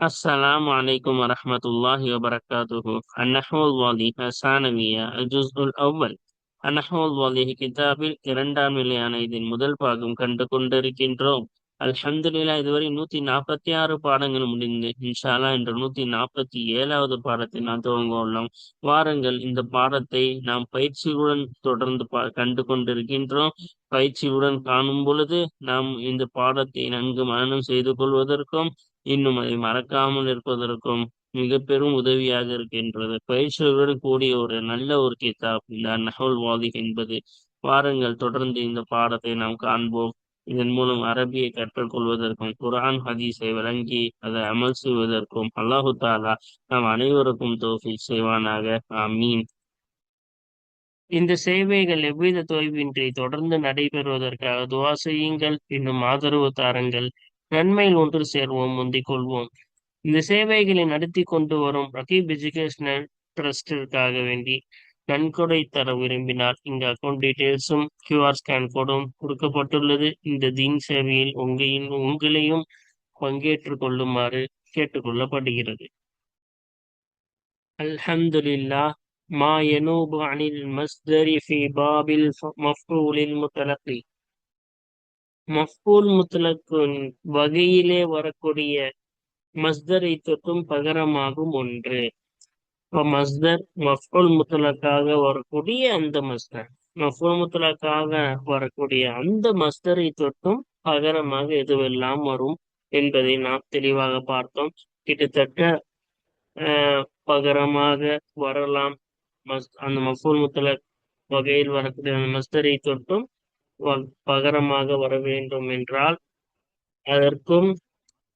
السلام عليكم ورحمة الله وبركاته النحو الواضح ثانوية الجزء الأول النحو الواضح கிதாபில் இரண்டாம் நிலையான இதன் முதல் பாகம் கண்டு கொண்டிருக்கின்றோம் அல்ஹம்துலில்லா இதுவரை நூத்தி நாற்பத்தி ஆறு பாடங்கள் முடிந்து இன்ஷால்லா என்ற நூத்தி நாற்பத்தி ஏழாவது பாடத்தை நாம் துவங்க உள்ளோம் வாருங்கள் இந்த பாடத்தை நாம் பயிற்சியுடன் தொடர்ந்து கண்டு கொண்டிருக்கின்றோம் பயிற்சியுடன் காணும் பொழுது நாம் இந்த பாடத்தை நன்கு மனனம் செய்து கொள்வதற்கும் இன்னும் அதை மறக்காமல் இருப்பதற்கும் மிக பெரும் உதவியாக இருக்கின்றது. பயிற்சியுடன் கூடிய ஒரு நல்ல ஒரு கிதாப் இந்த நகல் வாதி என்பது. வாருங்கள் தொடர்ந்து இந்த பாடத்தை நாம் காண்போம். இதன் மூலம் அரபியை கற்றுக்கொள்வதற்கும் குரான் ஹதீஸை வழங்கி அதை அமல் செய்வதற்கும் அல்லாஹு தாலா நாம் அனைவருக்கும் தோஃபி செய்வானாக. ஆமீன். இந்த சேவைகள் எவ்வித தொய்வின்றி தொடர்ந்து நடைபெறுவதற்காக துவா செய்யுங்கள். இன்னும் ஆதரவு தாருங்கள். நன்மையில் ஒன்று சேர்வோம் முந்திக் கொள்வோம் இந்த சேவைகளை நடத்தி கொண்டு வரும் ரகீப் எஜுகேஷனல் ட்ரஸ்டிற்காக வேண்டி நன்கொடை தர விரும்பினால் இந்த அக்கௌண்ட் டீட்டெயில்ஸும் கியூஆர் ஸ்கேன் கோடும் கொடுக்கப்பட்டுள்ளது இந்த தீன் சேவையில் உங்களின் உங்களையும் பங்கேற்று கொள்ளுமாறு கேட்டுக்கொள்ளப்படுகிறது அல்ஹம்துலில்லா மா யனூபு அனில் மஸ்தரி ஃபி பாபில் மஃபூலில் முத்தலகி மஃபூல் முத்தலக்கின் வகையிலே வரக்கூடிய மஸ்தரை தொட்டும் பகரமாகும் ஒன்று. இப்போ மஸ்தர் மஃபூல் முத்தலக்காக வரக்கூடிய அந்த மஸ்தர். மஃபூல் முத்தலக்காக வரக்கூடிய அந்த மஸ்தரை தொட்டும் பகரமாக எதுவெல்லாம் வரும் என்பதை நாம் தெளிவாக பார்த்தோம். கிட்டத்தட்ட பகரமாக வரலாம். மஸ் அந்த மஃபூல் முத்தலக் வகையில் வரக்கூடிய அந்த மஸ்தரை தொட்டும் பகரமாக வர வேண்டும் என்றால் அதற்கும்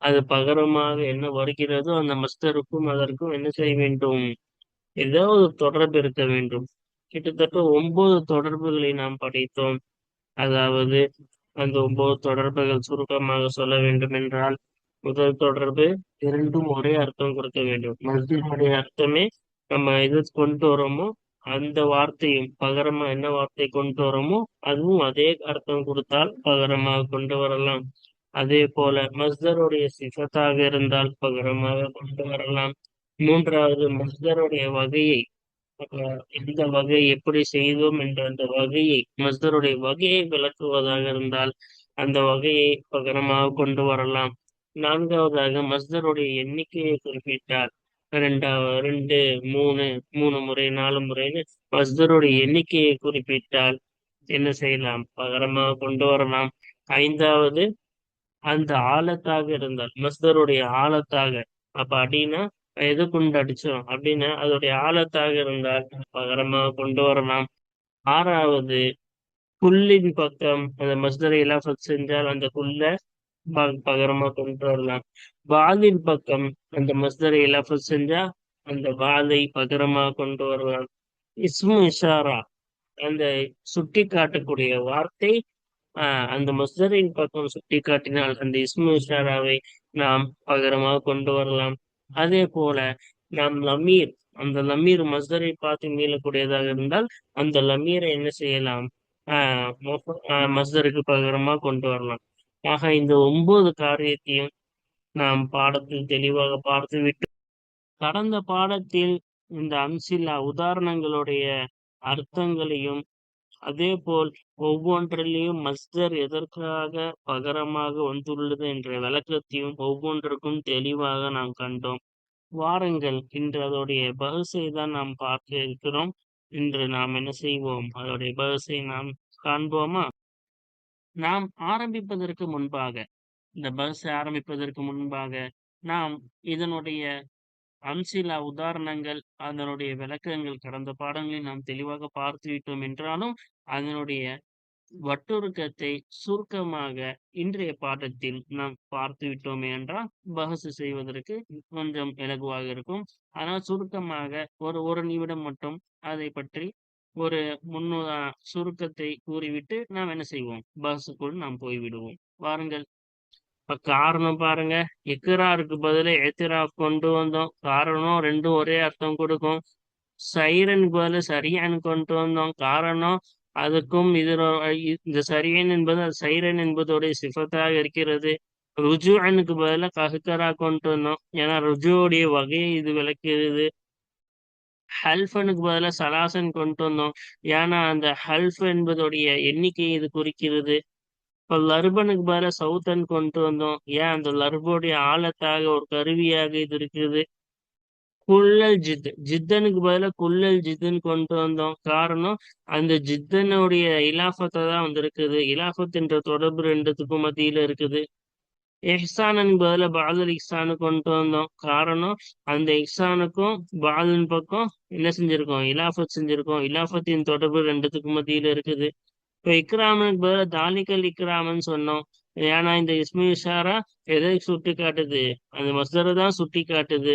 அது பகரமாக என்ன வருகிறதோ அந்த மஸ்தருக்கும் அதற்கும் என்ன செய்ய வேண்டும்? ஏதாவது தொடர்பு இருக்க வேண்டும். கிட்டத்தட்ட ஒன்பது தொடர்புகளை நாம் படைத்தோம். அதாவது அந்த ஒன்பது தொடர்புகள் சுருக்கமாக சொல்ல வேண்டும் என்றால் முதல் தொடர்பு இரண்டும் ஒரே அர்த்தம் கொடுக்க வேண்டும். மஸ்ஜினுடைய அர்த்தமே நம்ம எது கொண்டு வரோமோ அந்த வார்த்தையும் பகரமா என்ன வார்த்தை கொண்டு வரோமோ அதுவும் அதே அர்த்தம் கொடுத்தால் பகரமாக கொண்டு வரலாம். அதே போல மஸ்தருடைய சிஃபத்தாக இருந்தால் பகரமாக கொண்டு வரலாம். மூன்றாவது மஸ்தருடைய வகையை எந்த வகை எப்படி செய்தோம் என்ற அந்த வகையை மஸ்தருடைய வகையை விளக்குவதாக இருந்தால் அந்த வகையை பகரமாக கொண்டு வரலாம். நான்காவதாக மஸ்தருடைய எண்ணிக்கையை குறிப்பிட்டார். ரெண்டாவது ரெண்டு மூணு மூணு முறை நாலு முறைன்னு மஸ்தருடைய எண்ணிக்கையை குறிப்பிட்டால் என்ன செய்யலாம்? பகரமாக கொண்டு வரலாம். ஐந்தாவது அந்த ஆழத்தாக இருந்தால் மஸ்தருடைய ஆழத்தாக. அப்ப அப்படின்னா எது கொண்டு அடிச்சோம்? அப்படின்னா அதோடைய ஆழத்தாக இருந்தால் பகரமாக கொண்டு வரலாம். ஆறாவது புல்லின் பக்கம் அந்த மஸ்தரை எல்லாம் செஞ்சால் அந்த புல்லை பகரமா கொண்டு வரலாம் வாலின் பக்கம் அந்த மஸ்தரை லஃபஸ் செஞ்சா அந்த வாலை பகரமா கொண்டு வரலாம் இஸ்மு இஷாரா அந்த சுட்டி காட்டக்கூடிய வார்த்தை அந்த மஸ்தரின் பக்கம் சுட்டி காட்டினால் அந்த இஸ்மு இஷாராவை நாம் பகரமாக கொண்டு வரலாம் அதே போல நாம் லமீர் அந்த லமீர் மஸ்தரை பார்த்து மீளக்கூடியதாக இருந்தால் அந்த லமீரை என்ன செய்யலாம்? ஆஹ் மஸ்தருக்கு பகரமா கொண்டு வரலாம் ஆக இந்த ஒன்பது காரியத்தையும் நாம் பாடத்தில் தெளிவாக பார்த்து விட்டு கடந்த பாடத்தில் இந்த அம்சில்லா உதாரணங்களுடைய அர்த்தங்களையும் அதே போல் ஒவ்வொன்றிலையும் மஸ்தர் எதற்காக பகரமாக வந்துள்ளது என்ற விளக்கத்தையும் ஒவ்வொன்றுக்கும் தெளிவாக நாம் கண்டோம். வாருங்கள் இன்று அதோடைய பகுசை தான் நாம் பார்க்க இருக்கிறோம். இன்று நாம் என்ன செய்வோம்? அதோடைய பகுசை நாம் காண்போமா? நாம் ஆரம்பிப்பதற்கு முன்பாக இந்த பஸ் ஆரம்பிப்பதற்கு முன்பாக நாம் இதனுடைய அம்சிலா உதாரணங்கள் அதனுடைய விளக்கங்கள் கடந்த பாடங்களில் நாம் தெளிவாக பார்த்து விட்டோம் என்றாலும் அதனுடைய வட்டுருக்கத்தை சுருக்கமாக இன்றைய பாடத்தில் நாம் பார்த்து விட்டோமே என்றால் பகசு செய்வதற்கு கொஞ்சம் இலகுவாக இருக்கும். ஆனால் சுருக்கமாக ஒரு ஒரு நிமிடம் மட்டும் அதை பற்றி ஒரு முன்னு சுருக்கத்தை கூறிவிட்டு நாம் என்ன செய்வோம்? பஸ்ஸுக்குள் நாம் போய்விடுவோம். வாருங்கள். இப்ப காரணம் பாருங்க. இக்கராருக்கு பதில எத்திரா கொண்டு வந்தோம். காரணம் ரெண்டும் ஒரே அர்த்தம் கொடுக்கும். சைரன் பதில சரியான்னு கொண்டு வந்தோம். காரணம் அதுக்கும் இது இந்த சரியன் என்பது சைரன் என்பதோடைய சிஃபத்தாக இருக்கிறது. ருஜுவனுக்கு பதிலா கஹ்கரா கொண்டு வந்தோம். ஏன்னா ருஜுவோடைய வகையை இது விளக்குது ஹல்ஃபனுக்கு பதிலா சலாசன் கொண்டு வந்தோம். ஏன்னா அந்த ஹல்ஃப் என்பதுடைய எண்ணிக்கை இது குறிக்கிறது. இப்போ லர்பனுக்கு பதிலா சவுத்தன் கொண்டு வந்தோம். ஏன்? அந்த லர்போடைய ஆழத்தாக ஒரு கருவியாக இது இருக்குது. குள்ளல் ஜித். ஜித்தனுக்கு பதிலா குள்ளல் ஜித்துன்னு கொண்டு வந்தோம். காரணம் அந்த ஜித்தனுடைய இலாஃபத்தை தான் வந்திருக்குது. இலாஃபத் என்ற தொடர்பு ரெண்டுத்துக்கும் மத்தியில இருக்குது. எஹ்சானன் பதிலா பாதல் இஹ்சானு கொண்டு வந்தோம். காரணம் அந்த இஹ்சானுக்கும் பாதலின் பக்கம் என்ன செஞ்சிருக்கோம்? இலாஃபத் செஞ்சிருக்கோம். இலாஃபத்தின் தொடர்பு ரெண்டுத்துக்கும் மத்தியில இருக்குது. இப்போ இக்ராமனுக்கு பதில தாலிக்கல் இக்ராமன் சொன்னோம். ஏன்னா இந்த இஸ்மி இஷாரா எதை சுட்டி காட்டுது அந்த மஸ்தரை தான் சுட்டி காட்டுது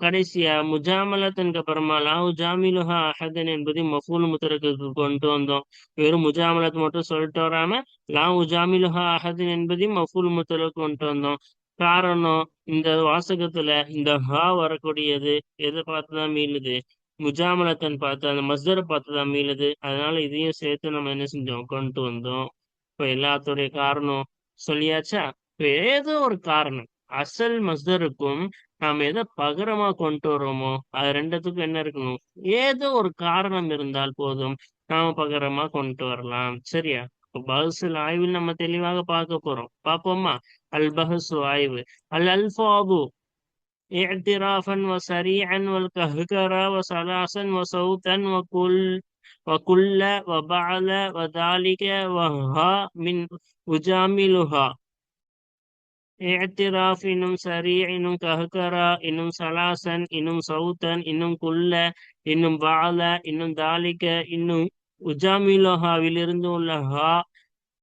கடைசியா முஜாமலத்தின் அப்புறமா லாவு ஜாமிலுஹா அஹதன் என்பதை மஃபூல் முத்தரக்கு கொண்டு வந்தோம். வெறும் முஜாமலத் மட்டும் சொல்லிட்டு வராம லாவு ஜாமிலுஹா அஹதன் என்பதையும் மஃபூல் முத்தரக்கு கொண்டு வந்தோம். காரணம் இந்த வாசகத்துல இந்த ஹா வரக்கூடியது எதை பார்த்துதான் மீளுது? முஜாமலத்தன் பார்த்து அந்த மஸ்தரை பார்த்து தான் மீளுது. அதனால இதையும் சேர்த்து நம்ம என்ன செஞ்சோம்? கொண்டு வந்தோம். இப்ப எல்லாத்துடைய காரணம் சொல்லியாச்சா? இப்ப ஏதோ ஒரு காரணம். அசல் மஸ்தருக்கும் நாம் எதை பகரமா கொண்டு வரோமோ அது ரெண்டுத்துக்கும் என்ன இருக்கணும் ஏதோ ஒரு காரணம் இருந்தால் போதும் நாம பகரமா கொண்டு வரலாம் சரியா பஹசுல் ஆய்வில் நம்ம தெளிவாக பார்க்க போறோம் பார்ப்போமா அல் பஹசு ஆய்வு அல் அல்பாபு اعترافا وسريعا والكهكرا وسلاسا وصوتا وكل وكل وبعل وذلك وها من وجاملها இஅ்திராஃப் இன்னும் சரி இன்னும் கஹ்கரா இன்னும் சலாசன் இன்னும் சவுத்தன் இன்னும் குல்ல இன்னும் பால இன்னும் தாலிக இன்னும் உஜாமிலோஹாவிலிருந்து உள்ள ஹா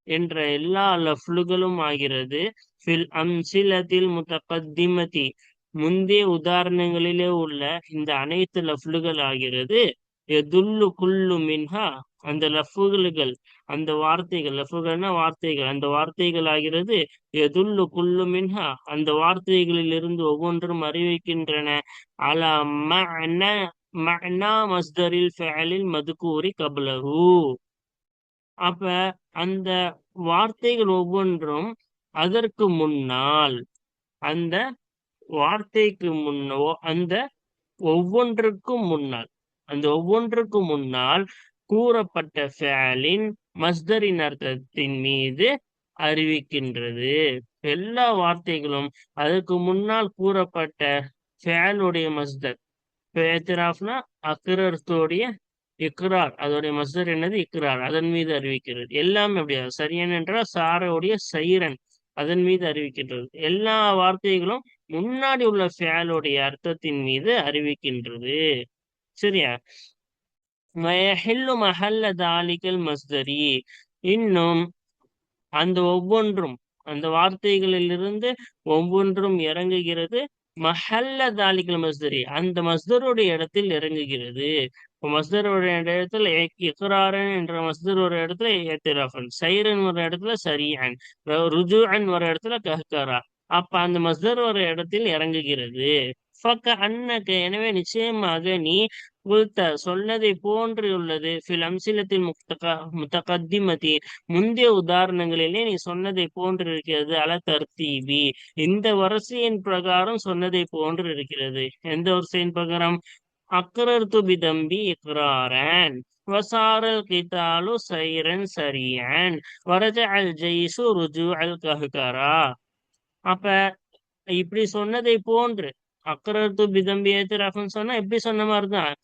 என்ற எல்லா லஃப்லுகளும் ஆகிறது. ஃபில் அம்சிலத்தில் முத்தகத்திமதி முந்தைய உதாரணங்களிலே உள்ள இந்த அனைத்து லஃப்லுகள் ஆகிறது. எதுல்லு குல்லு மின்ஹா அந்த லஃபுகள் அந்த வார்த்தைகள் லஃபுகள்னா வார்த்தைகள் அந்த வார்த்தைகள் ஆகிறது எதுல்லு குள்ளு மின்ஹா அந்த வார்த்தைகளில் இருந்து ஒவ்வொன்றும் அறிவிக்கின்றன. அலா மஅனா மஸ்தரில் ஃபேலில் மதுக்கூரி கபலஹு. அப்ப அந்த வார்த்தைகள் ஒவ்வொன்றும் அதற்கு முன்னால் அந்த வார்த்தைக்கு முன்னோ அந்த ஒவ்வொன்றுக்கும் முன்னால் அந்த ஒவ்வொன்றுக்கும் முன்னால் கூறப்பட்ட ஃபேலின் மஸ்தரின் அர்த்தத்தின் மீது அறிவிக்கின்றது. எல்லா வார்த்தைகளும் அதுக்கு முன்னால் கூறப்பட்ட ஃபேலுடைய மஸ்தர். பேத்திராஃப்னா அக்ரர்த்தோடைய இக்ரார். அதோடைய மஸ்தர் என்னது? இக்ரார். அதன் மீது அறிவிக்கிறது. எல்லாமே அப்படியா சரியன் என்றால் சாரோடைய சைரன். அதன் மீது அறிவிக்கின்றது. எல்லா வார்த்தைகளும் முன்னாடி உள்ள ஃபேலுடைய அர்த்தத்தின் மீது அறிவிக்கின்றது. சரியா? வயஹில்லு மஹல்ல தாலிகள் மஸ்தரி. இன்னும் அந்த ஒவ்வொன்றும் அந்த வார்த்தைகளிலிருந்து ஒவ்வொன்றும் இறங்குகிறது. மஹல்ல தாலிகள் மஸ்தரி அந்த மஸ்தருடைய இடத்தில் இறங்குகிறது. மஸ்தருடைய இடத்துல இக்ராரன் என்ற மஸ்தர் ஒரு இடத்துல ஏத்திராஃபன் சைரன் ஒரு இடத்துல சரியான் ருஜுஅன் ஒரு இடத்துல கஹ்கரா. அப்ப அந்த மஸ்தர் ஒரு இடத்தில் இறங்குகிறது. ஃபக்க எனவே நிச்சயமாக நீ உள்த சொன்னதை போன்று உள்ளது ஃபில் அம்சிலத்தில் முக்தக முத்தகத்திமதி. முந்தைய உதாரணங்களிலே நீ சொன்னதை போன்று இருக்கிறது அல தர்த்தீபி. இந்த வரிசையின் பிரகாரம் சொன்னதை போன்று இருக்கிறது எந்த வரிசையின் பிரகாரம்? அக்ரர்து பிதம்பி இக்ராரன். வசாரல் கிதாலு சைரன் சரியன். வரஜ அல் ஜெயிசு ருஜு அல் கஹ்கரா. அப்ப இப்படி சொன்னதை போன்று அக்ரத்து பிதம்பி ஏத்திராஃப்னு சொன்னா எப்படி சொன்ன மாதிரிதான்.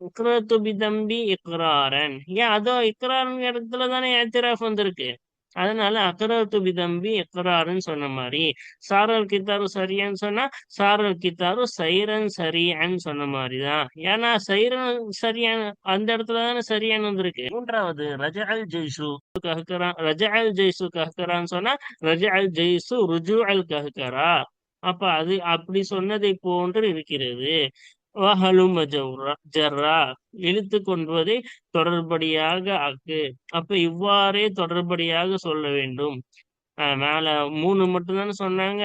இக்ரத்து பிதம்பி இக்ராரன். ஏன்? அதோ இக்ராரன் இடத்துல தானே ஏத்திராஃப் வந்திருக்கு. அதனால அக்ரத்து பிதம்பி இக்ராருன்னு சொன்ன மாதிரி சாரல் கித்தாரு சரியான்னு சொன்னா சாரல் கித்தாரு சைரன் சரியான்னு சொன்ன மாதிரிதான். ஏன்னா சைரன் சரியான அந்த இடத்துல தானே சரியான்னு வந்திருக்கு. மூன்றாவது ரஜ அல் ஜெய்சு கஹ்கரா ரஜ அல் ஜெய்சு கஹ்கரான்னு சொன்னா ரஜ அல் ஜெய்சு ருஜு அல் கஹ்கரா. அப்ப அது அப்படி சொன்னதை போன்று இருக்கிறது. வஹலும் ஜர்ரா இழுத்து கொள்வதை தொடர்படியாக ஆக்கு. அப்ப இவ்வாறே தொடர்படியாக சொல்ல வேண்டும். மேல மூணு மட்டும்தானே சொன்னாங்க?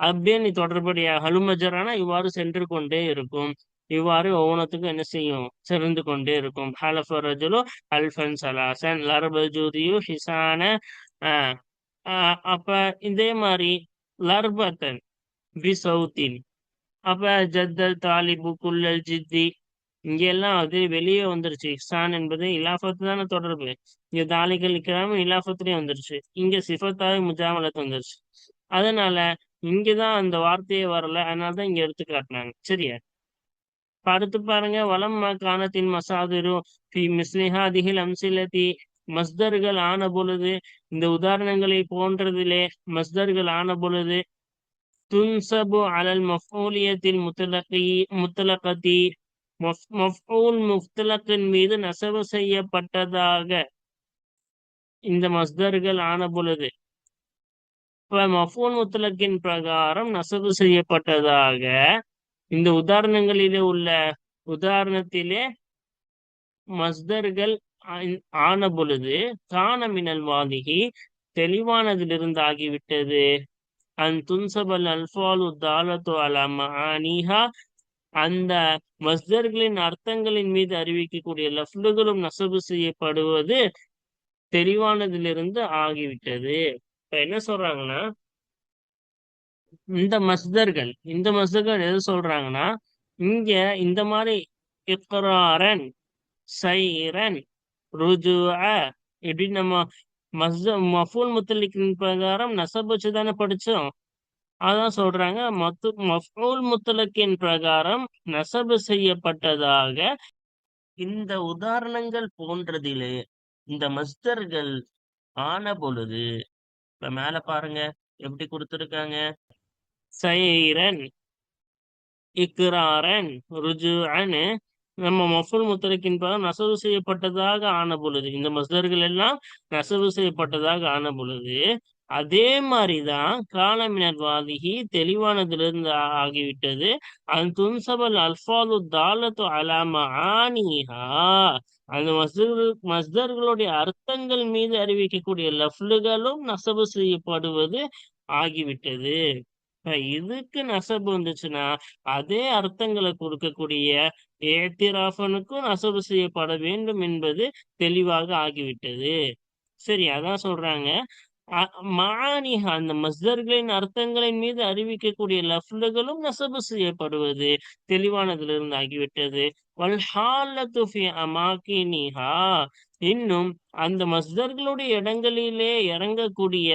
அப்படியே நீ தொடர்படியாக ஹலுமஜரானா இவ்வாறு சென்று கொண்டே இருக்கும். இவ்வாறு ஒவ்வொன்றத்துக்கும் என்ன செய்யும்? சிறந்து கொண்டே இருக்கும். ஹலஃபரஜுலு அல்ஃபன் சலாசன் லர்பஜூதியு ஹிசான. அப்ப இதே மாதிரி லர்பத்தன் பி சவுத்தின் அப்ப ஜத்தல் தாலிபு குல்லல் ஜித்தி இங்க எல்லாம் அது வெளியே வந்துருச்சு. இஹ்சான் என்பது இலாஃபத்து தானே தொடர்பு. இங்க தாலிகள் இக்கிராம இலாஃபத்துலயும் வந்துருச்சு. இங்க சிஃபத்தாவே முஜாமலத்து வந்துருச்சு. அதனால இங்கதான் அந்த வார்த்தையே வரல. அதனாலதான் இங்க எடுத்து காட்டினாங்க சரியா? இப்ப அடுத்து பாருங்க வலம்மா காணத்தின் மசாதிரு ஃபி மிஸ்லிஹாதிஹில் அம்சிலதி. மஸ்தர்கள் ஆன பொழுது இந்த உதாரணங்களை போன்றதிலே மஸ்தர்கள் ஆன பொழுது துன்சபு على المفعولية முத்தலகி முத்தலகதி மஃபூல் முஃப்தலக்கின் மீது நசவு செய்யப்பட்டதாக இந்த மஸ்தர்கள் ஆன பொழுது இப்ப மஃபூல் முத்தலக்கின் பிரகாரம் நசவு செய்யப்பட்டதாக இந்த உதாரணங்களிலே உள்ள உதாரணத்திலே மஸ்தர்கள் ஆன பொழுது கான மினல் வாதிகி தெளிவானதிலிருந்து ஆகிவிட்டது. அன் துன்சபல் அல்பாலு தாலத்து அலா அந்த மஸ்தர்களின் அர்த்தங்களின் மீது அறிவிக்கக்கூடிய லஃப்டுகளும் நசபு செய்யப்படுவது தெளிவானதிலிருந்து ஆகிவிட்டது. இப்ப என்ன சொல்றாங்கன்னா இந்த மஸ்தர்கள் இந்த மஸ்தர்கள் எது சொல்றாங்கன்னா இங்க இந்த மாதிரி இக்ராரன் சைரன் ருஜுவ இப்படி நம்ம மஸ்த மஃபூல் முத்தலிக்கின் பிரகாரம் நசப் வச்சு தானே படிச்சோம். அதான் சொல்றாங்க மத்து மஃபூல் முத்தலக்கின் பிரகாரம் நசபு செய்யப்பட்டதாக இந்த உதாரணங்கள் போன்றதிலே இந்த மஸ்தர்கள் ஆன பொழுது இப்ப மேல பாருங்க எப்படி கொடுத்துருக்காங்க. சைரன் இக்ராரன் ருஜுஅன் நம்ம மஃபுல் முத்தரக்கின் பிரகாரம் நசவு செய்யப்பட்டதாக ஆன பொழுது இந்த மஸ்தர்கள் எல்லாம் நசவு செய்யப்பட்டதாக ஆன பொழுது அதே மாதிரிதான் காலமினர் வாதிகி தெளிவானதிலிருந்து ஆகிவிட்டது. அந்த துன்சபல் அல்பாது தாலத்து அலாம ஆனிஹா. அந்த மஸ்தர் மஸ்தர்களுடைய அர்த்தங்கள் மீது அறிவிக்கக்கூடிய லஃப்லுகளும் நசவு செய்யப்படுவது ஆகிவிட்டது. இதுக்கு நசபு வந்துச்சுன்னா அதே அர்த்தங்களை கொடுக்கக்கூடிய ஏத்திராஃபனுக்கும் நசபு செய்யப்பட வேண்டும் என்பது தெளிவாக ஆகிவிட்டது. சரி அதான் சொல்றாங்க. மானி அந்த மஸ்தர்களின் அர்த்தங்களின் மீது அறிவிக்கக்கூடிய லஃப்லுகளும் நசபு செய்யப்படுவது தெளிவானதிலிருந்து ஆகிவிட்டது. அமாக்கினிஹா இன்னும் அந்த மஸ்தர்களுடைய இடங்களிலே இறங்கக்கூடிய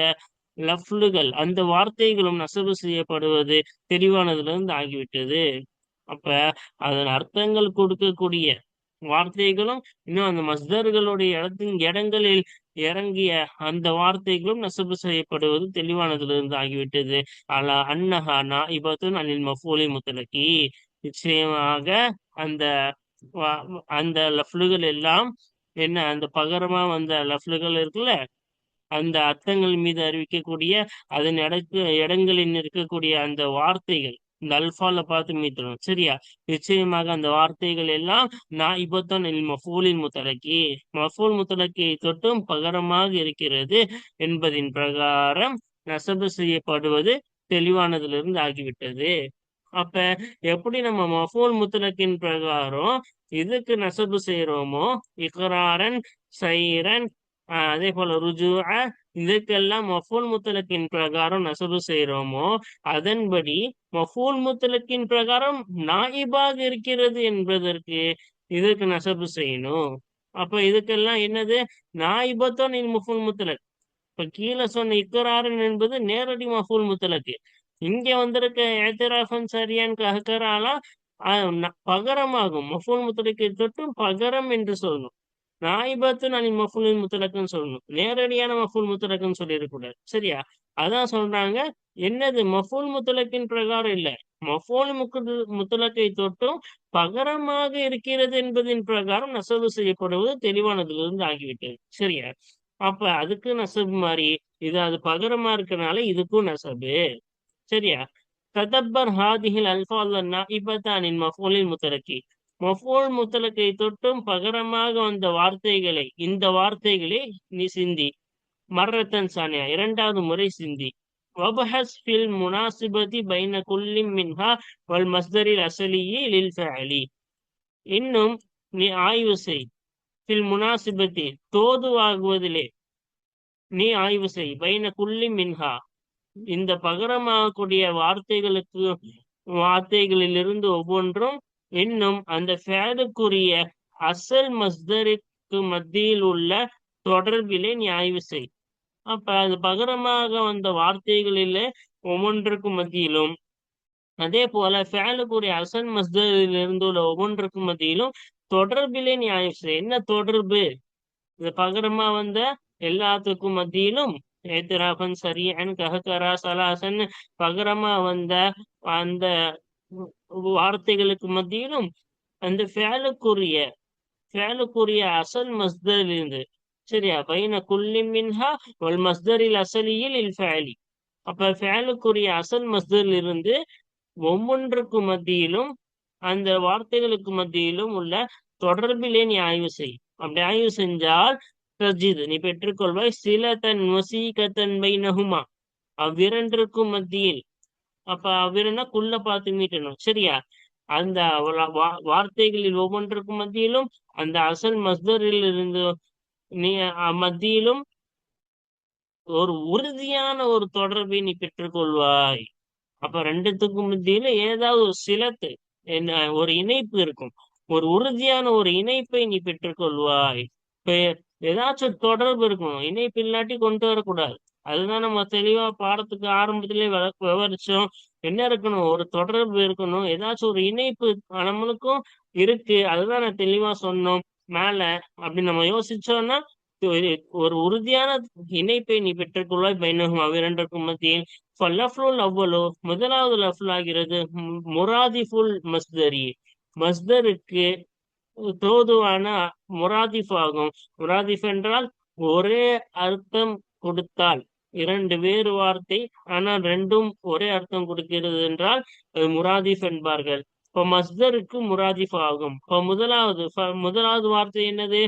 லஃப்லுகள் அந்த வார்த்தைகளும் நசபு செய்யப்படுவது தெளிவானதிலிருந்து ஆகிவிட்டது. அப்ப அதன் அர்த்தங்கள் கொடுக்கக்கூடிய வார்த்தைகளும் இன்னும் அந்த மஸ்தர்களுடைய இடத்தின் இடங்களில் இறங்கிய அந்த வார்த்தைகளும் நசபு செய்யப்படுவது தெளிவானதிலிருந்து ஆகிவிட்டது. அல அன்னஹா நாஇபத்துன் அனில் மஃபூலி முத்தலக்கி நிச்சயமாக அந்த அந்த லஃப்லுகள் எல்லாம் என்ன அந்த பகரமா வந்த லஃப்லுகள் இருக்குல்ல அந்த அர்த்தங்கள் மீது அறிவிக்கக்கூடிய அதன் இடக்கு இடங்களில் இருக்கக்கூடிய அந்த வார்த்தைகள் இந்த அல்ஃபால பார்த்து மீட்டணும் சரியா? நிச்சயமாக அந்த வார்த்தைகள் எல்லாம் நான் இப்பத்தான் மஃபூலின் முத்தலக்கி மஃபூல் முத்தலக்கியை தொட்டும் பகரமாக இருக்கிறது என்பதின் பிரகாரம் நசபு செய்யப்படுவது தெளிவானதிலிருந்து ஆகிவிட்டது. அப்ப எப்படி நம்ம மஃபூல் முத்தலக்கின் பிரகாரம் இதுக்கு நசபு செய்யறோமோ? இக்ராரன் சைரன் அதே போல ருஜுஅ இதுக்கெல்லாம் மஃபூல் முத்தலக்கின் பிரகாரம் நசபு செய்யறோமோ அதன்படி மஃபூல் முத்தலக்கின் பிரகாரம் நாயிபாக இருக்கிறது என்பதற்கு இதுக்கு நசபு செய்யணும். அப்ப இதுக்கெல்லாம் என்னது? நாயிபத்தோ நீ மஃபூல் முத்தலக். இப்ப கீழே சொன்ன இக்கராரன் என்பது நேரடி மஃபூல் முத்தலக்கு. இங்க வந்திருக்க ஏத்திராஃபன் சரியான் கஹக்கராலா பகரமாகும். மஃபூல் முத்தலக்கை தொட்டும் பகரம் என்று சொல்லணும் நாயிபத்து நான் மஃபூலின் முத்தலக்குன்னு சொல்லணும். நேரடியான மஃபுல் முத்தலக்குன்னு சொல்லிடக்கூடாது சரியா? அதான் சொல்றாங்க. என்னது? மஃபூல் முத்தலக்கின் பிரகாரம் இல்ல. மஃபூல் முக்கு முத்தலக்கை தொட்டும் பகரமாக இருக்கிறது என்பதின் பிரகாரம் நசவு செய்யப்படுவது தெளிவானதிலிருந்து ஆகிவிட்டது. சரியா? அப்ப அதுக்கு நசபு மாதிரி இது அது பகரமா இருக்கனால இதுக்கும் நசபு சரியா? ததப்பர் ஹாதிஹில் அல்ஃபால் நாயிபத்தானின் மஃபூலின் முத்தலக்கி. மஃபூல் முத்தலக்கை தொட்டும் பகரமாக வந்த வார்த்தைகளை இந்த வார்த்தைகளை நீ சிந்தி. மர்ரத்தன் சானியா இரண்டாவது முறை சிந்தி. வபஹஸ் ஃபில் முனாசிபதி பைன குல்லிம் மின்ஹா வல் மஸ்தரில் அசலியே லில் ஃபஅலி. இன்னும் நீ ஆய்வு செய். ஃபில் முனாசிபத்தி தோதுவாகுவதிலே நீ ஆய்வு செய். பைன குல்லி மின்ஹா. இந்த பகரமாகக்கூடிய வார்த்தைகளுக்கு வார்த்தைகளிலிருந்து ஒவ்வொன்றும் இன்னும் அந்த ஃபேலுக்குரிய அசல் மஸ்தருக்கு மத்தியில் உள்ள தொடர்பிலே நீ ஆய்வு செய் அப்ப அது பகரமாக வந்த வார்த்தைகளிலே ஒவ்வொன்றுக்கும் மத்தியிலும் அதே போல ஃபேலுக்குரிய அசல் மஸ்தரில் இருந்து உள்ள ஒவ்வொன்றுக்கும் மத்தியிலும் தொடர்பிலே நீ ஆய்வு செய் என்ன தொடர்பு? இது பகரமா வந்த எல்லாத்துக்கும் மத்தியிலும் ஏத்திராபன் சரியன் கஹகரா சலாசன் பகரமா வந்த அந்த வார்த்தைகளுக்கு மத்தியிலும் அந்த ஃபேலுக்குரிய ஃபேலுக்குரிய அசல் மஸ்தரிலிருந்து சரியா? பைன குல்லி மின்ஹா ஒல் மஸ்தரில் அசலியில் இல் ஃபேலி. அப்ப ஃபேலுக்குரிய அசல் மஸ்தரில் இருந்து ஒவ்வொன்றுக்கு மத்தியிலும் அந்த வார்த்தைகளுக்கு மத்தியிலும் உள்ள தொடர்பிலே நீ ஆய்வு செய். அப்படி ஆய்வு செஞ்சால் தஜித் நீ பெற்றுக்கொள்வாய் சில தன் வசீகத்தன் பைனஹுமா. அவ்விரண்டிற்கும் மத்தியில் அப்ப அவ்விரண்டா குள்ள பார்த்து மீட்டணும்? சரியா? அந்த வா- வார்த்தைகளில் ஒவ்வொன்றுக்கும் மத்தியிலும் அந்த அசல் மஸ்தரில் இருந்து நீ மத்தியிலும் ஒரு உறுதியான ஒரு தொடர்பை நீ பெற்றுக்கொள்வாய். அப்ப ரெண்டுத்துக்கும் மத்தியில ஏதாவது ஒரு சிலத்து என்ன ஒரு இணைப்பு இருக்கும். ஒரு உறுதியான ஒரு இணைப்பை நீ பெற்றுக்கொள்வாய். இப்ப ஏதாச்சும் தொடர்பு இருக்கணும் இணைப்பு இல்லாட்டி கொண்டு வரக்கூடாது. அதுதான் நம்ம தெளிவா பாடத்துக்கு ஆரம்பத்திலே விவரிச்சோம். என்ன இருக்கணும்? ஒரு தொடர்பு இருக்கணும். ஏதாச்சும் ஒரு இணைப்பு நம்மளுக்கும் இருக்கு. அதுதான் நான் தெளிவா சொன்னோம். மேல அப்படி நம்ம யோசிச்சோம்னா ஒரு உறுதியான இணைப்பை நீ பெற்றுக்கொள்வாய் பைனகும் அவ்விரண்டுக்கும் மத்தியில். ஃபல்லஃபுல் அவ்வளோ முதலாவது லஃபுல் ஆகிறது மு- முராதிஃபுல் மஸ்தரி. மஸ்தருக்கு தோதுவான முராதிஃப் ஆகும். முராதிஃப் என்றால் ஒரே அர்த்தம் கொடுத்தால். இரண்டு வேறு வார்த்தை ஆனால் ரெண்டும் ஒரே அர்த்தம் கொடுக்கிறது என்றால் அது முராதிஃப் என்பார்கள். இப்ப மஸ்தருக்கு முராதிஃப் ஆகும். இப்ப முதலாவது முதலாவது வார்த்தை என்னது?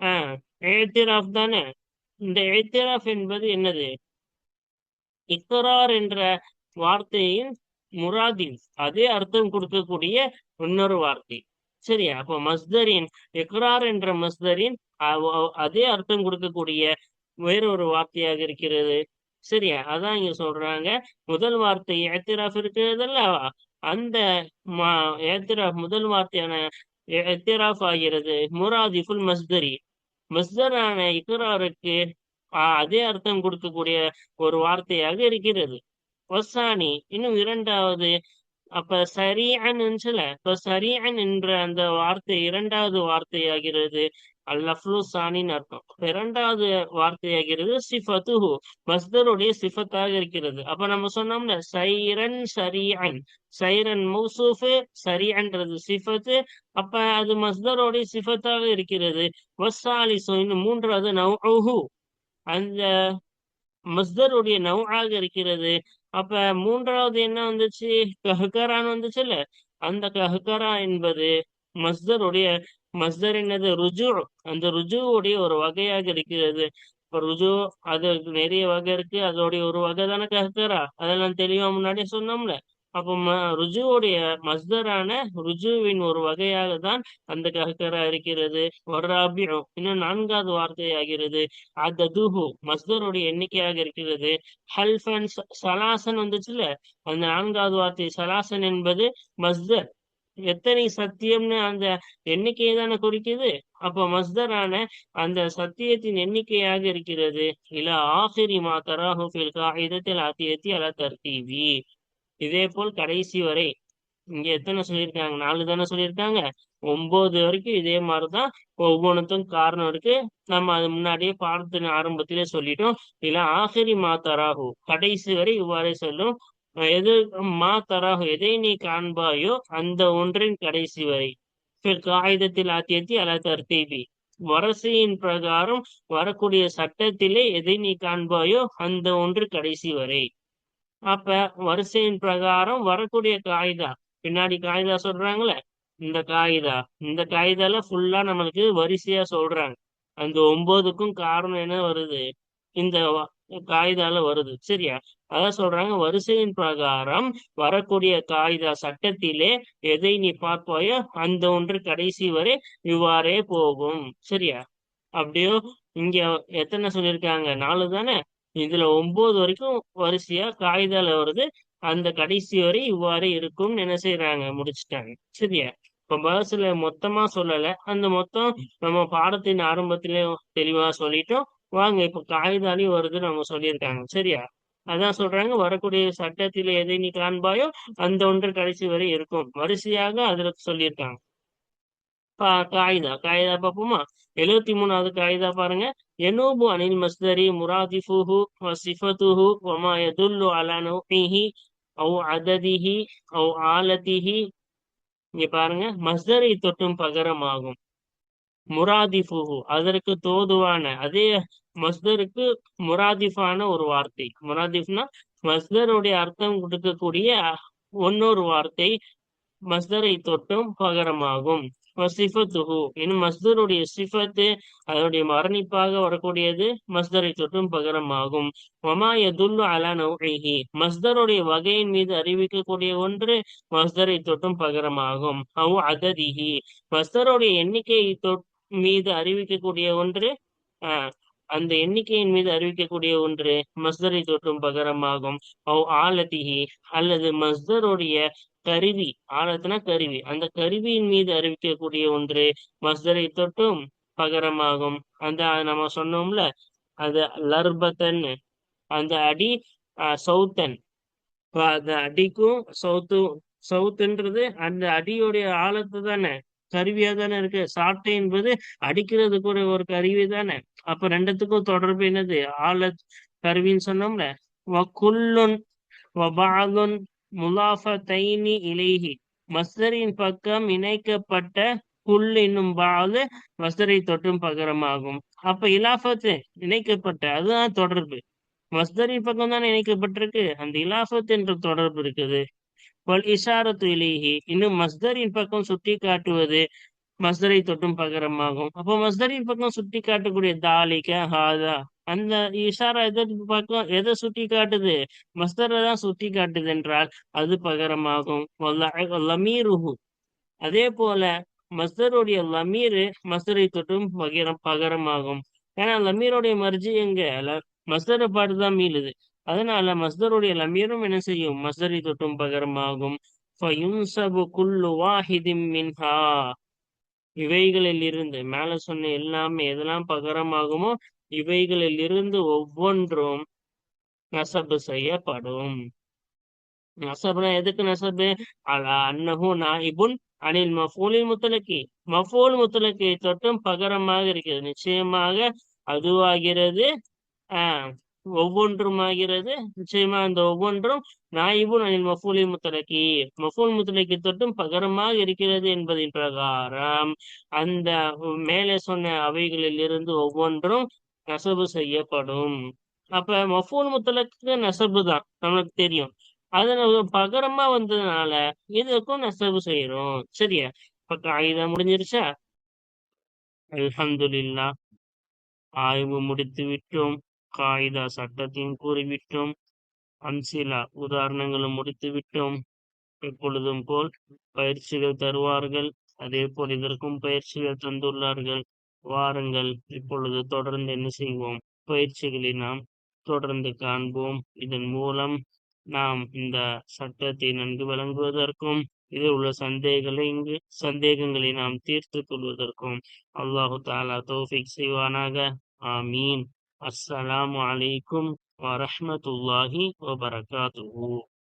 ஆஹ் ஏத்திராஃப் தானே? இந்த ஏத்திராஃப் என்பது என்னது? இக்கரார் என்ற வார்த்தையின் முராதின் அதே அர்த்தம் கொடுக்கக்கூடிய இன்னொரு வார்த்தை. சரியா? அப்போ மஸ்தரின் இக்ரார் என்ற மஸ்தரின் அதே அர்த்தம் கொடுக்கக்கூடிய வேறொரு வார்த்தையாக இருக்கிறது. சரியா? அதான் இங்க சொல்றாங்க. முதல் வார்த்தை ஏத்திராஃப் இருக்கிறதல்ல? அந்த மா ஏத்திராஃப் முதல் வார்த்தையான ஏத்திராஃப் ஆகிறது. முராதிஃபுல் மஸ்தரி. மஸ்தரான இக்ராருக்கு அதே அர்த்தம் கொடுக்கக்கூடிய ஒரு வார்த்தையாக இருக்கிறது. வசானி இன்னும் இரண்டாவது அப்ப சரியன் சொல்ல இப்ப சரியன் என்ற அந்த வார்த்தை இரண்டாவது வார்த்தையாகிறது. அல்லஃப்லு சானின்னு அர்த்தம். இரண்டாவது வார்த்தையாகிறது சிஃபத்துஹு. மஸ்தருடைய சிஃபத்தாக இருக்கிறது. அப்ப நம்ம சொன்னோம்ல சைரன் சரியன். சைரன் மௌசூஃபு சரியன்றது சிஃபத்து. அப்ப அது மஸ்தருடைய சிஃபத்தாக இருக்கிறது. வசாலிசு இன்னும் மூன்றாவது நவ்ஹு அந்த மஸ்தருடைய நவ்ஆக இருக்கிறது. அப்ப மூன்றாவது என்ன வந்துச்சு? கஹ்கரான்னு வந்துச்சுல்ல? அந்த கஹ்கரா என்பது மஸ்தருடைய மஸ்தர் என்னது? ருஜு. அந்த ருஜுவுடைய ஒரு வகையாக இருக்கிறது. இப்ப ருஜு அது நிறைய வகை இருக்கு. அதோடைய ஒரு வகை தானே கஹ்கரா? அதெல்லாம் தெளிவா முன்னாடியே சொன்னோம்ல. அப்போ ம மஸ்தரான ருஜுவின் ஒரு வகையாக தான் அந்த கஹ்கரா இருக்கிறது. வர்ராபிஉ இன்னும் நான்காவது வார்த்தையாகிறது. அததுஹு மஸ்தருடைய எண்ணிக்கையாக இருக்கிறது. ஹல்ஃபன் சலாசன் வந்துச்சுல்ல? அந்த நான்காவது வார்த்தை சலாசன் என்பது மஸ்தர். எத்தனை சத்தியம்னு அந்த எண்ணிக்கையை தானே குறிக்குது? அப்ப மஸ்தரான அந்த சத்தியத்தின் எண்ணிக்கையாக இருக்கிறது. இல்ல ஆசிரி மா தராஹு ஃபில் காயிதத்தில் ஆத்தியத்தி அலா தர்தீபி இதே போல் கடைசி வரை. இங்க எத்தனை சொல்லியிருக்காங்க? நாலு தானே சொல்லியிருக்காங்க. ஒன்பது வரைக்கும் இதே மாதிரிதான் ஒவ்வொன்றுத்தும் காரணம் இருக்கு. நம்ம அது முன்னாடியே பாடத்தின் ஆரம்பத்திலே சொல்லிட்டோம். இல்ல ஆசிரி மா தராகு கடைசி வரை இவ்வாறே சொல்லும். எது மா தராகு எதை நீ காண்பாயோ அந்த ஒன்றின் கடைசி வரை. காகிதத்தில் ஆத்தியத்தி அலா தர்தீபி. வரிசையின் பிரகாரம் வரக்கூடிய சட்டத்திலே எதை நீ காண்பாயோ அந்த ஒன்று கடைசி வரை. அப்ப வரிசையின் பிரகாரம் வரக்கூடிய காகிதா. பின்னாடி காகிதா சொல்றாங்களே? இந்த காகிதா. இந்த காகிதால ஃபுல்லா நம்மளுக்கு வரிசையா சொல்றாங்க. அந்த ஒன்பதுக்கும் காரணம் என்ன வருது? இந்த காகிதால வருது. சரியா? அதான் சொல்றாங்க வரிசையின் பிரகாரம் வரக்கூடிய காகிதா சட்டத்திலே எதை நீ பார்ப்பாயோ அந்த ஒன்று கடைசி வரை இவ்வாறே போகும். சரியா? அப்படியோ இங்க எத்தனை சொல்லியிருக்காங்க? நாலு தானே? இதுல ஒன்பது வரைக்கும் வரிசையா காகிதால வருது. அந்த கடைசி வரை இவ்வாறு இருக்கும்னு என்ன செய்யறாங்க முடிச்சுட்டாங்க. சரியா? இப்ப பஸ்ல மொத்தமா சொல்லல. அந்த மொத்தம் நம்ம பாடத்தின் ஆரம்பத்திலே தெளிவா சொல்லிட்டோம். வாங்க இப்ப காகிதாலையும் வருது நம்ம சொல்லியிருக்காங்க. சரியா? அதான் சொல்றாங்க வரக்கூடிய சட்டத்தில் எதை நீ காண்பாயோ அந்த ஒன்று கடைசி வரை இருக்கும். வரிசையாக அதுல சொல்லியிருக்காங்க. காகிதா. காகிதா பார்ப்போமா? எழுவத்தி மூணாவது காகிதா பாருங்க. ينوب அனில் மஸ்தரி مرادفه وصفته وما يدل على نوعه அவ் அததிஹி அவ் ஆலதிஹி இங்க பாருங்க மஸ்தரை தொட்டும் பகரமாகும். முராதிஃபுஹு அதற்கு தோதுவான அதே மஸ்தருக்கு முராதிஃபான ஒரு வார்த்தை. முராதிஃப்னா மஸ்தருடைய அர்த்தம் கொடுக்கக்கூடிய ஒன்னொரு வார்த்தை மஸ்தரை தொட்டும் பகரமாகும். சிஃபத்துஹு இன்னும் மஸ்தருடைய சிஃபத்து அதனுடைய மரணிப்பாக வரக்கூடியது மஸ்தரை தொட்டும் பகரமாகும். ஒமாய எதுல்லு அலா நௌஹி மஸ்தருடைய வகையின் மீது அறிவிக்கக்கூடிய ஒன்று மஸ்தரை தொட்டும் பகரமாகும். அவு அததிஹி மஸ்தருடைய எண்ணிக்கை மீது அறிவிக்கக்கூடிய ஒன்று அந்த எண்ணிக்கையின் மீது அறிவிக்கக்கூடிய ஒன்று மஸ்தரை தொற்றும் பகரமாகும். அவ் ஆலதிஹி. அல்லது மஸ்தருடைய கருவி ஆழத்துனா கருவி. அந்த கருவியின் மீது அறிவிக்கக்கூடிய ஒன்று மஸ்தரை தொட்டும் பகரமாகும். அந்த நம்ம சொன்னோம்ல அது லர்பத்தன் அந்த அடி சவுத்தன் அந்த அடிக்கும் சவுத்து சவுத்துன்றது அந்த அடியுடைய ஆழத்து தானே. கருவியா தானே இருக்கு. சாட்டை என்பது அடிக்கிறது கூட ஒரு கருவி தானே. அப்ப ரெண்டுத்துக்கும் தொடர்பு என்னது? ஆழ கருவின்னு சொன்னோம்ல. வ குல்லுன் வ பாகுன் முலாஃபத்தைனி இலேஹி. மஸ்தரின் பக்கம் இணைக்கப்பட்ட குல் என்னும் பாலு மஸ்தரை தொட்டும் பகரமாகும். அப்ப இலாஃபத்து இணைக்கப்பட்ட அதுதான் தொடர்பு. மஸ்தரின் பக்கம் தான் இணைக்கப்பட்டிருக்கு? அந்த இலாஃபத் என்ற தொடர்பு இருக்குது. வல் இஷாரத்து இலேஹி. இன்னும் மஸ்தரின் பக்கம் சுட்டி காட்டுவது மஸ்தரை தொட்டும் பகரமாகும். அப்போ மஸ்தரின் பக்கம் சுட்டி காட்டக்கூடிய தாலிக்க ஹாதா அந்த இஷாரா எதை பார்க்கும் எதை சுட்டி காட்டுது? மஸ்தரை தான் சுட்டி காட்டுது என்றால் அது பகரமாகும். லமீருஹு. அதே போல மஸ்தருடைய லமீரு மஸ்தரை தொட்டும் பகிரம் பகரமாகும். ஏன்னா லமீருடைய மர்ஜி எங்க? மஸ்தரை பாட்டுதான் மீளுது. அதனால மஸ்தருடைய லமீரும் என்ன செய்யும்? மஸ்தரை தொட்டும் பகரமாகும். இவைகளில் இருந்து மேல சொன்ன எல்லாமே எதெல்லாம் பகரமாகுமோ இவைகளில் இருந்து ஒவ்வொன்றும் நசபு செய்யப்படும். நசபுனா எதுக்கு நசபு? அலா அன்னஹு நாயிபுன் அனில் மஃபூலில் முத்தலக்கி மஃபூல் முத்தலக்கி தொட்டும் பகரமாக இருக்கிறது. நிச்சயமாக அதுவாகிறது. ஆஹ் ஒவ்வொன்றுமாகிறது. நிச்சயமா அந்த ஒவ்வொன்றும் நாயிபுன் அனில் மஃபூலி முத்தலக்கி மஃபூல் முத்தலக்கி தொட்டும் பகரமாக இருக்கிறது என்பதின் பிரகாரம். அந்த மேலே சொன்ன அவைகளில் இருந்து ஒவ்வொன்றும் நெசவு செய்யப்படும். அப்ப மஃபூல் முத்தலக்கு நெசபு தான் நமக்கு தெரியும். அது பகரமா வந்ததுனால இதுக்கும் நெசவு செய்யறோம். சரியா? இப்ப காகிதம் முடிஞ்சிருச்சா? அல்ஹந்துல்லா ஆய்வு முடித்து விட்டோம் காகிதா சட்டத்தையும் கூறிவிட்டோம். அம்சிலா உதாரணங்களும் முடித்து விட்டோம் எப்பொழுதும் போல் பயிற்சிகள் தருவார்கள். அதே போல் இதற்கும் பயிற்சிகள் தந்துள்ளார்கள். வாருங்கள். இப்பொழுது தொடர்ந்து என்ன செய்வோம்? பயிற்சிகளை நாம் தொடர்ந்து காண்போம். இதன் மூலம் நாம் இந்த சட்டத்தை நன்கு விளங்குவதற்கும் இதில் உள்ள சந்தேகங்களை இங்கு சந்தேகங்களை நாம் தீர்த்து கொள்வதற்கும் அல்லாஹு தாலா தோஃபிக் செய்வானாக. ஆமீன். அஸ்ஸலாமு அலைக்கும் வரஹமத்துல்லாஹி வபரகாத்து